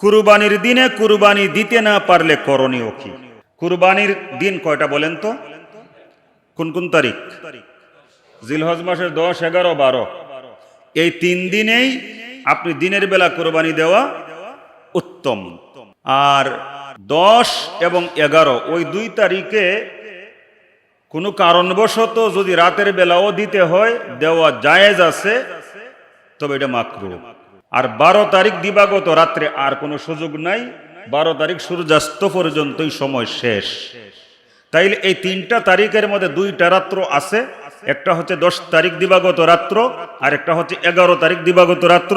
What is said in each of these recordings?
কুরবানির দিনে কুরবানি দিতে না পারলে করণীয় কি? কুরবানির দিন কয়টা বলেন তো? কোন কোন তারিখ? জিলহজ মাসের দশ, এগারো, বারো। এই তিন দিনেই আপনি দিনের বেলা কোরবানি দেওয়া উত্তম। আর দশ এবং এগারো, ওই দুই তারিখে কোনো কারণবশত যদি রাতের বেলাও দিতে হয়, দেওয়া জায়েজ আছে, তবে এটা মাকরু। আর বারো তারিখ দিবাগত রাত্রে আর কোনো সুযোগ নাই। বারো তারিখ সূর্যাস্ত পর্যন্তই সময় শেষ। তাইলে এই তিনটা তারিখের মধ্যে দুইটা রাত্র আছে। একটা হচ্ছে দশ তারিখ দিবাগত রাত্র, আর একটা হচ্ছে এগারো তারিখ দিবাগত রাত্র।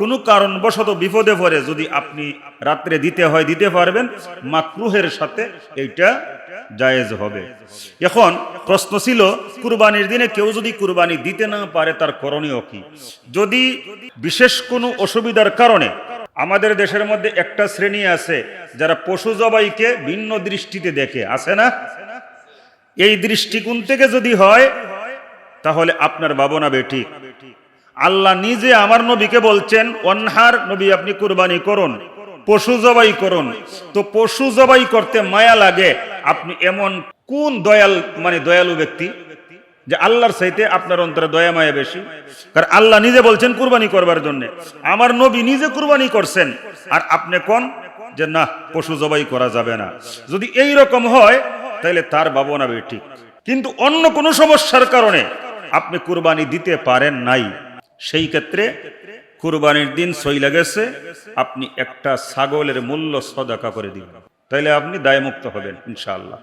কোনো কারণবশত বিপদে পড়ে যদি আপনি রাত্রে দিতে হয়, দিতে পারবেন, মাকরুহের সাথে এইটা জায়েজ হবে। এখন প্রশ্ন ছিল, কুরবানির দিনে কেউ যদি কুরবানি দিতে না পারে, তার করণীয় কি? যদি বিশেষ কোনো অসুবিধার কারণে আমাদের দেশের মধ্যে একটা শ্রেণি আছে, যারা পশু জবাইকে ভিন্ন দৃষ্টিতে দেখে, আছে না? এই দৃষ্টিকোণ থেকে যদি হয় তাহলে আপনার ভাবনা বেঠিক আল্লাহ নিজে আমার নবীকে বলছেন, অনহার নবী আপনি কুরবানি করুন, পশু জবাই করুন। তো পশু জবাই করতে মায়া লাগে, আপনি এমন কোন দয়াল মানে দয়ালু ব্যক্তি যে আল্লাহর চাইতে আপনার অন্তরে দয়া মায়া বেশি? কারণ আল্লাহ নিজে বলছেন কুরবানি করবার জন্য। আমার নবী নিজে কুরবানি করছেন, আর আপনি কোন? যে না, পশু জবাই করা যাবে না। যদি এই রকম হয় তাহলে তার ভাবনা ঠিক কিন্তু অন্য কোনো সমস্যার কারণে আপনি কুরবানি দিতে পারেন নাই, সেই ক্ষেত্রে কুরবানির দিন সইলা গেছে আপনি একটা ছাগলের মূল্য সদাকা করে দিবেন। তাইলে আপনি দায়মুক্ত হবেন, ইনশাআল্লাহ।